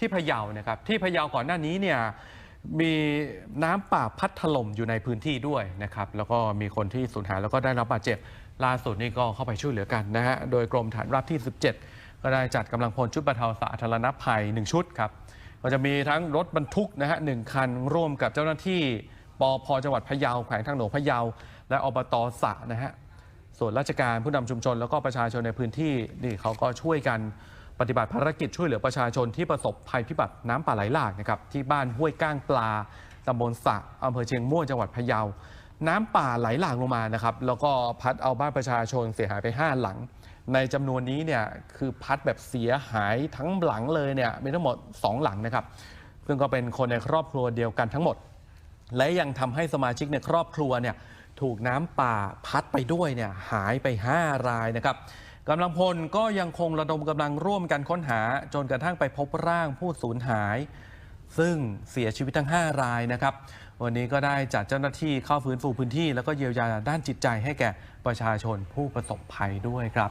ที่พะเยานะครับที่พะเยาก่อนหน้านี้เนี่ยมีน้ำป่าพัดถล่มอยู่ในพื้นที่ด้วยนะครับแล้วก็มีคนที่สูญหายแล้วก็ได้รับบาดเจ็บล่าสุดนี่ก็เข้าไปช่วยเหลือกันนะฮะโดยกรมฐานราบที่ 17 ก็ได้จัดกำลังพลชุดบรรเทาสาธารณภัย 1 ชุดครับก็จะมีทั้งรถบรรทุกนะฮะหนึ่งคันร่วมกับเจ้าหน้าที่ปอพจังหวัดพะเยาแขวงทางหลวงพะเยา และอบตสะนะฮะส่วนราชการผู้นำชุมชนแล้วก็ประชาชนในพื้นที่นี่เขาก็ช่วยกัน ปฏิบัติภารกิจช่วยเหลือประชาชนที่ประสบภัยพิบัติน้ำป่าไหลหลากนะครับที่บ้านห้วยก้างปลาตำบลสะอำเภอเชียงม่วงจังหวัดพะเยา น้ำป่าไหลหลากลงมานะครับแล้วก็พัดเอาบ้านประชาชนเสียหายไป 5 หลัง ในจำนวนนี้เนี่ยคือพัดแบบเสียหายทั้งหลังเลยเนี่ยมีทั้งหมด 2 หลังนะครับซึ่งก็เป็นคนในครอบครัวเดียวกันทั้งหมด และยังทำให้สมาชิกในครอบครัวเนี่ยถูกน้ำป่าพัดไปด้วยเนี่ยหายไป 5 รายนะครับ กำลังพลก็ยังคงระดมกำลังร่วมกันค้นหา จนกระทั่งไปพบร่างผู้สูญหาย ซึ่งเสียชีวิตทั้ง 5 รายนะครับ วันนี้ก็ได้จัดเจ้าหน้าที่เข้าฟื้นฟูพื้นที่ แล้วก็เยียวยาด้านจิตใจให้แก่ประชาชนผู้ประสบภัยด้วยครับ